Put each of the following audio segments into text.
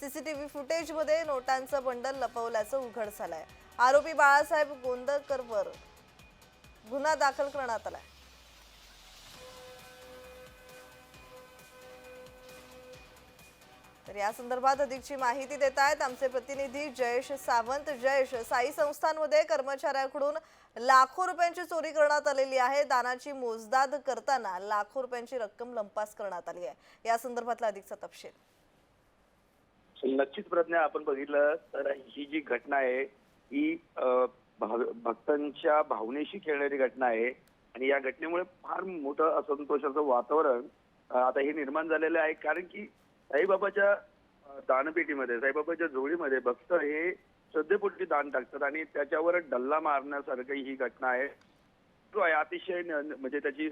CCTV फुटेजमध्ये नोटांचं bundle लपवल्याचं उघड झालंय. आरोपी बाळासाहेब गोंदकरवर गुन्हा दाखल करण्यात आलाय. तर या संदर्भात अधिकची माहिती देत आहेत आमचे प्रतिनिधी जयेश सावंत. जयेश साई संस्थांमध्ये कर्मचाऱ्याकडून लाखो रुपयांची चोरी करण्यात आलेली आहे. दानाची मोजदाद करताना लाखो रुपयांची रक्कम लंपास करण्यात आली आहे. या संदर्भातला अधिकचा तपशील. नक्कीच प्रज्ञा आपण बघितलं तर ही जी घटना आहे ही भक्तांच्या भावनेशी खेळणारी घटना आहे. आणि या घटनेमुळे फार मोठं असंतोषाचं वातावरण आता हे निर्माण झालेलं आहे. कारण की साईबाबाच्या दानपेटीमध्ये साईबाबाच्या जोडीमध्ये भक्त हे श्रद्धेपोटी दान टाकतात आणि त्याच्यावर डल्ला मारण्यासारखी ही घटना आहे. तो आहे अतिशय म्हणजे त्याची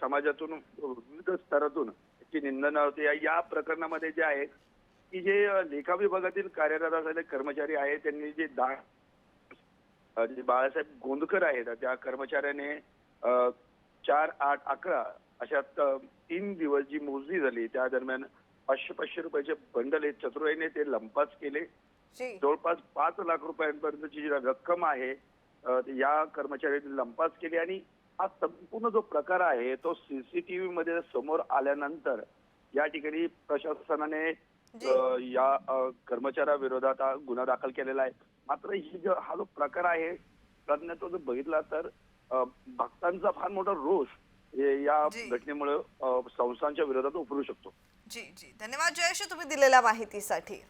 समाजातून विविध स्तरातून त्याची निंदना होते. या- या प्रकरणामध्ये जे आहे की जे लेखा विभागातील कार्यरत असलेले कर्मचारी आहेत त्यांनी जे अ, जे बाळासाहेब गोंदकर आहेत त्या कर्मचाऱ्याने चार आठ अकरा अशा तीन दिवस जी मोजणी झाली त्या दरम्यान पाचशे पाचशे रुपयाचे बंडल हे चतुराईने ते लंपास केले. जवळपास पाच लाख रुपयांपर्यंतची जी रक्कम आहे या कर्मचाऱ्यांनी लंपास केली आणि हा संपूर्ण जो प्रकार आहे तो सीसीटीव्ही मध्ये समोर आल्यानंतर या ठिकाणी प्रशासनाने या कर्मचाऱ्याविरोधात हा गुन्हा दाखल केलेला आहे. मात्र ही जो हा जो प्रकार आहे तो जर बघितला तर भक्तांचा फार मोठा रोष या. घटनेमुळे संस्थांच्या विरोधात उभरू शकतो. जी जी. धन्यवाद जयेश तुम्ही दिलेल्या माहितीसाठी.